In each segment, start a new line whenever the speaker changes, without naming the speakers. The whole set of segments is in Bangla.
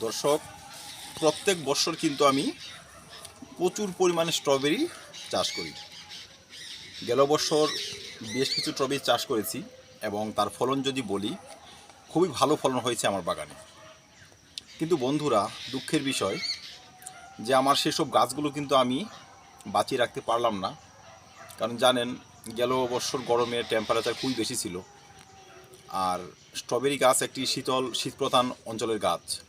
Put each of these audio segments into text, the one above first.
দর্শক, প্রত্যেক বছর কিন্তু আমি প্রচুর পরিমাণে স্ট্রবেরি চাষ করি। গেল বছর বেশ কিছু স্ট্রবেরি চাষ করেছি এবং তার ফলন যদি বলি, খুবই ভালো ফলন হয়েছে আমার বাগানে। কিন্তু বন্ধুরা, দুঃখের বিষয় যে আমার সেসব গাছগুলো কিন্তু আমি বাঁচিয়ে রাখতে পারলাম না। কারণ জানেন, গেল বছর গরমে টেম্পারেচার খুবই বেশি ছিল। আর স্ট্রবেরি গাছ একটি শীতল, শীতপ্রধান অঞ্চলের গাছ।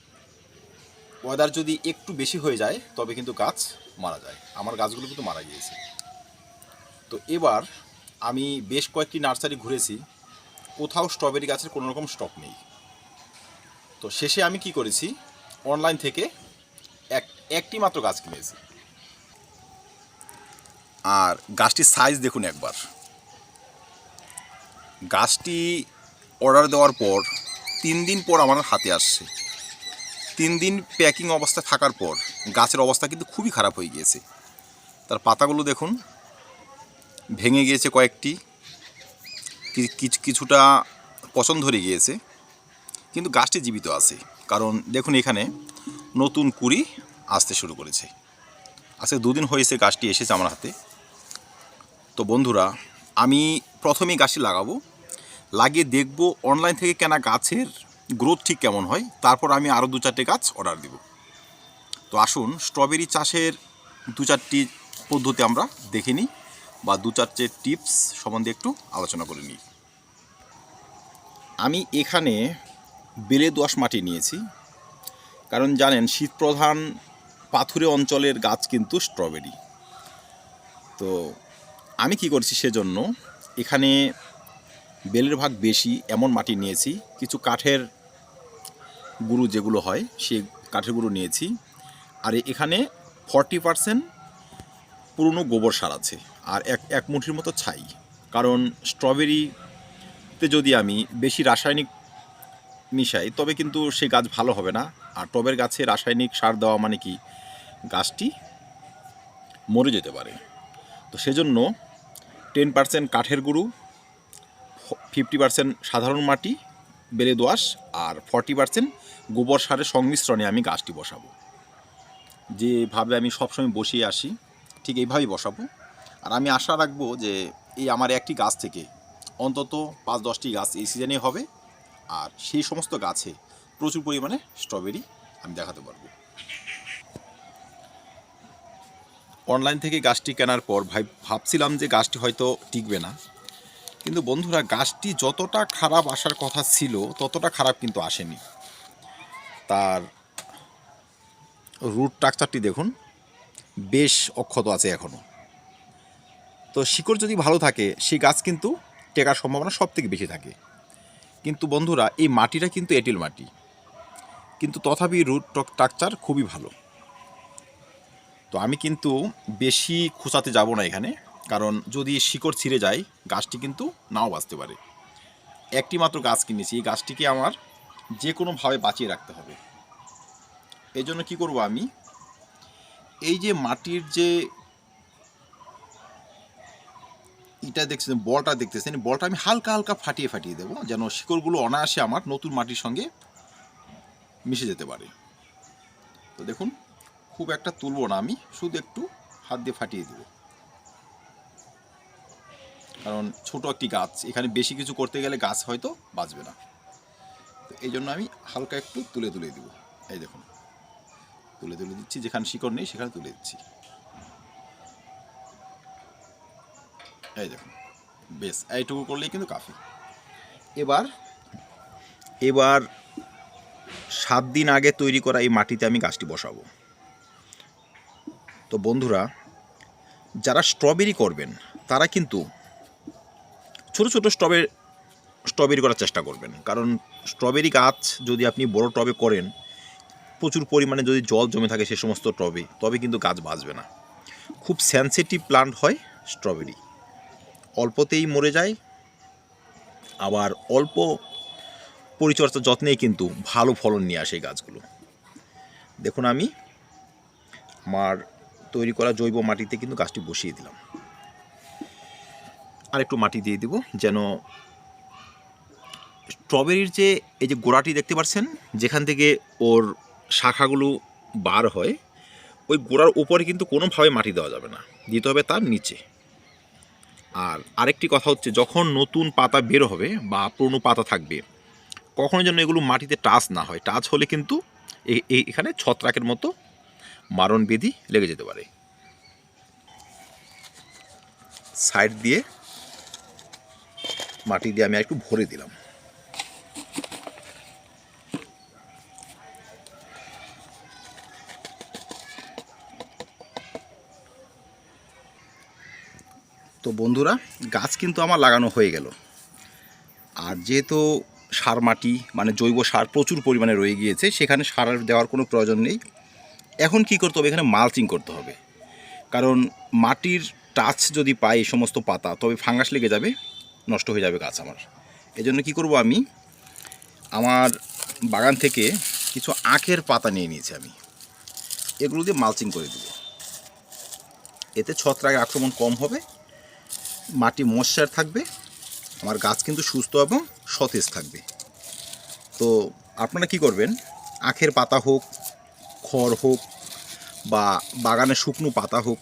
ওয়েদার যদি একটু বেশি হয়ে যায়, তবে কিন্তু গাছ মারা যায়। আমার গাছগুলো কিন্তু মারা গিয়েছে। তো এবার আমি বেশ কয়েকটি নার্সারি ঘুরেছি। কোথাও স্ট্রবেরি গাছের কোনো রকম স্টক নেই। তো শেষে আমি কি করেছি? অনলাইন থেকে এক, একটি মাত্র গাছ কিনেছি। আর গাছটির সাইজ দেখুন একবার। গাছটি অর্ডার দেওয়ার পর তিন দিন পর আমার হাতে আসছে। তিন দিন প্যাকিং অবস্থা থাকার পর গাছের অবস্থা কিন্তু খুবই খারাপ হয়ে গিয়েছে। তার পাতাগুলো দেখুন, ভেঙে গিয়েছে কয়েকটি। কিছুটা পছন্দ ধরে গিয়েছে, কিন্তু গাছটি জীবিত আছে। কারণ দেখুন এখানে নতুন কুড়ি আসতে শুরু করেছে। আজকে দুদিন হয়েছে গাছটি এসেছে আমার হাতে। তো বন্ধুরা, আমি প্রথমেই গাছটি লাগাবো। লাগিয়ে দেখব অনলাইন থেকে কেনা গাছের গ্রোথ ঠিক কেমন হয়? তারপর আমি আরও দু চারটে গাছ অর্ডার দিব। তো আসুন স্ট্রবেরি চাষের দু চারটি পদ্ধতি আমরা দেখে নিই বা দু চারটে টিপস সম্বন্ধে একটু আলোচনা করে নিই। আমি এখানে বেলে দোয়াশ মাটি নিয়েছি। কারণ জানেন, শীতপ্রধান পাথুরে অঞ্চলের গাছ কিন্তু স্ট্রবেরি তো আমি কি করছি সেজন্য এখানে বেলের ভাগ বেশি এমন মাটি নিয়েছি, কিছু কাঠের গুঁড়ো যেগুলো হয়, সেই কাঠের গুঁড়ো নিয়েছি। আর এখানে ফর্টি পারসেন্ট পুরনো গোবর সার আছে আর এক এক মুঠির মতো ছাই। কারণ স্ট্রবেরিতে যদি আমি বেশি রাসায়নিক মিশাই, তবে কিন্তু সেই গাছ ভালো হবে না। আর টবের গাছে রাসায়নিক সার দেওয়া মানে কি? গাছটি মরে যেতে পারে। তো সেজন্য টেন পার্সেন্ট কাঠের গুঁড়ো ফিফটি পার্সেন্ট সাধারণ মাটি বেলে দোয়াশ আর ফর্টি পার্সেন্ট গোবর সারের সংমিশ্রণে আমি গাছটি বসাবো। যেভাবে আমি সবসময় বসিয়ে আসি, ঠিক এইভাবেই বসাবো। আর আমি আশা রাখব যে এই আমার একটি গাছ থেকে অন্তত পাঁচ দশটি গাছ এই সিজনে হবে আর সেই সমস্ত গাছে প্রচুর পরিমাণে স্ট্রবেরি আমি দেখাতে পারব। অনলাইন থেকে গাছটি কেনার পর ভাই, ভাবছিলাম যে গাছটি হয়তো টিকবে না। কিন্তু বন্ধুরা, গাছটি যতটা খারাপ আসার কথা ছিল, ততটা খারাপ কিন্তু আসেনি। তার রুট স্ট্রাকচারটি দেখুন, বেশ অক্ষত আছে এখনও তো শিকড় যদি ভালো থাকে, সেই গাছ কিন্তু টেকার সম্ভাবনা সব থেকে বেশি থাকে। কিন্তু বন্ধুরা, এই মাটিটা কিন্তু এঁটেল মাটি। কিন্তু তথাপি রুট স্ট্রাকচার খুবই ভালো। তো আমি কিন্তু বেশি খোঁচাতে যাব না এখানে। কারণ যদি শিকড় ছিঁড়ে যায়, গাছটি কিন্তু নাও বাঁচতে পারে। একটি মাত্র গাছ কিনেছি, এই গাছটিকে আমার যে কোনোভাবে বাঁচিয়ে রাখতে হবে। এই জন্য কী করব আমি? এই যে মাটির যে এটা দেখছেন, বলটা দেখতেছেন বলটা আমি হালকা হালকা ফাটিয়ে ফাটিয়ে দেবো, যেন শিকড়গুলো অনায়াসে আমার নতুন মাটির সঙ্গে মিশে যেতে পারে। তো দেখুন, খুব একটা তুলব না আমি, শুধু একটু হাত দিয়ে ফাটিয়ে দেবো। কারণ ছোট একটি গাছ, এখানে বেশি কিছু করতে গেলে গাছ হয়তো বাঁচবে না। তো এই জন্য আমি হালকা একটু তুলে তুলে দেবো। এই দেখুন, তুলে তুলে দিচ্ছি, যেখানে শিকড় নেই সেখানে তুলে দিচ্ছি। এই দেখুন, বেশ, এইটুকু করলেই কিন্তু কাফি। এবার এবার সাত দিন আগে তৈরি করা এই মাটিতে আমি গাছটি বসাবো। তো বন্ধুরা, যারা স্ট্রবেরি করবেন, তারা কিন্তু ছোট ছোট স্ট্রবে স্ট্রবেরি করার চেষ্টা করবেন। কারণ স্ট্রবেরি গাছ যদি আপনি বড় টবে করেন, প্রচুর পরিমাণে যদি জল জমে থাকে সে সমস্ত টবে, তবে কিন্তু গাছ বাঁচবে না। খুব সেন্সিটিভ প্লান্ট হয় স্ট্রবেরি। অল্পতেই মরে যায়, আবার অল্প পরিচর্যা যত্নেই কিন্তু ভালো ফলন নিয়ে আসে গাছগুলো। দেখুন আমি, আমার তৈরি করা জৈব মাটিতে কিন্তু গাছটি বসিয়ে দিলাম। আর একটু মাটি দিয়ে দিব, যেন স্ট্রবেরির যে এই যে গোড়াটি দেখতে পাচ্ছেন, যেখান থেকে ওর শাখাগুলো বার হয়, ওই গোড়ার উপরে কিন্তু কোনোভাবে মাটি দেওয়া যাবে না, দিতে হবে তার নিচে। আর আরেকটি কথা হচ্ছে, যখন নতুন পাতা বের হবে বা পুরনো পাতা থাকবে, কখনো যেন এগুলো মাটিতে টাচ না হয়। টাচ হলে কিন্তু এখানে ছত্রাকের মতো মারণ বেদি লেগে যেতে পারে। সাইড দিয়ে মাটি দিয়ে আমি একটু ভরে দিলাম। তো বন্ধুরা, গাছ কিন্তু আমার লাগানো হয়ে গেল। আর যেহেতু সার মাটি মানে জৈব সার প্রচুর পরিমাণে রয়ে গিয়েছে, সেখানে সার দেওয়ার কোনো প্রয়োজন নেই। এখন কি করতে হবে? এখানে মালচিং করতে হবে। কারণ মাটির টাচ যদি পাই এই সমস্ত পাতা, তবে ফাঙ্গাস লেগে যাবে। নষ্ট হয়ে যাবে গাছ আমার। এজন্য কি করব আমি? আমার বাগান থেকে কিছু আখের পাতা নিয়ে নিয়েছি আমি। এগুলো দিয়ে মালচিং করে দেবো। এতে ছত্রাকের আক্রমণ কম হবে, মাটি মশার থাকবে, আমার গাছ কিন্তু সুস্থ এবং সতেজ থাকবে। তো আপনারা কি করবেন? আখের পাতা হোক, খড় হোক বা বাগানের শুকনো পাতা হোক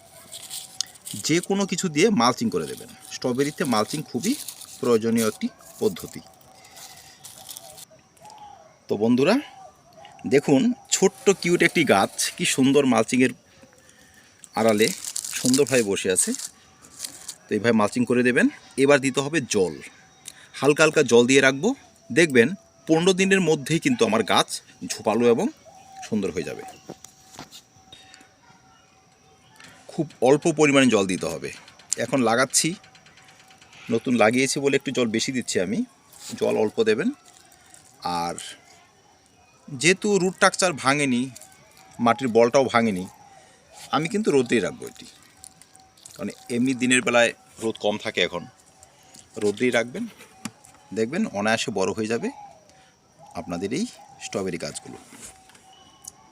যে কোনো কিছু দিয়ে মালচিং করে দেবেন। স্ট্রবেরিতে মালচিং খুবই প্রয়োজনীয় একটি পদ্ধতি। তো বন্ধুরা, দেখুন, ছোট্ট কিউট একটি গাছ, কি সুন্দর মালচিংয়ের আড়ালে সুন্দরভাবে বসে আছে। তো এইভাবে মালচিং করে দেবেন। এবার দিতে হবে জল। হালকা হালকা জল দিয়ে রাখব। দেখবেন, পনেরো দিনের মধ্যেই কিন্তু আমার গাছ ঝোপালো এবং সুন্দর হয়ে যাবে। খুব অল্প পরিমাণে জল দিতে হবে। এখন লাগাচ্ছি। নতুন লাগিয়েছি বলে একটু জল বেশি দিচ্ছি আমি। জল অল্প দেবেন। আর যেহেতু রুট স্ট্রাকচার ভাঙেনি, মাটির বলটাও ভাঙেনি, আমি কিন্তু রোদ্রেই রাখব এটি। কারণ এমনি দিনের বেলায় রোদ কম থাকে এখন। রোদ্রেই রাখবেন। দেখবেন অনায়াসে বড় হয়ে যাবে। আপনাদের এই স্ট্রবেরি গাছগুলো।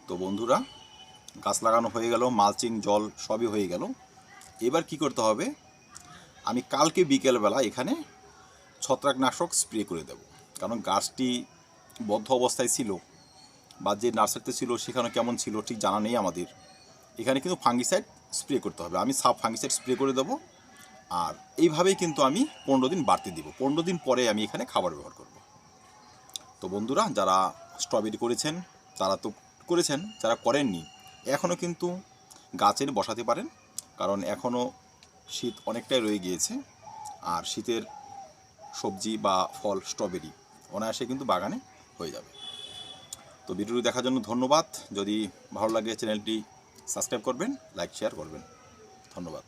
তো বন্ধুরা গাছ লাগানো হয়ে গেল, মালচিং, জল সবই হয়ে গেল। এবার কি করতে হবে? আমি কালকে বিকেলবেলা এখানে ছত্রাকনাশক স্প্রে করে দেব। কারণ গাছটি বদ্ধ অবস্থায় ছিল বা যে নার্সারিতে ছিল সেখানে কেমন ছিল ঠিক জানা নেই আমাদের। এখানে কিন্তু ফাঙ্গিসাইড স্প্রে করতে হবে। আমি সাব ফাঙ্গিসাইড স্প্রে করে দেবো আর এইভাবেই কিন্তু আমি পনেরো দিন বাড়তে দিব। পনেরো দিন পরে আমি এখানে খাবার ব্যবহার করব। তো বন্ধুরা, যারা স্ট্রবেরি করেছেন, তারা তো করেছেন, যারা করেননি এখনও কিন্তু গাছের বসাতে পারেন, কারণ এখনও শীত অনেকটাই রয়ে গিয়েছে। আর শীতের সবজি বা ফল, স্ট্রবেরি অনায়াসে কিন্তু বাগানে হয়ে যাবে। তো ভিডিওটি দেখার জন্য ধন্যবাদ। যদি ভালো লাগে চ্যানেলটি সাবস্ক্রাইব করবেন, লাইক, শেয়ার করবেন। ধন্যবাদ।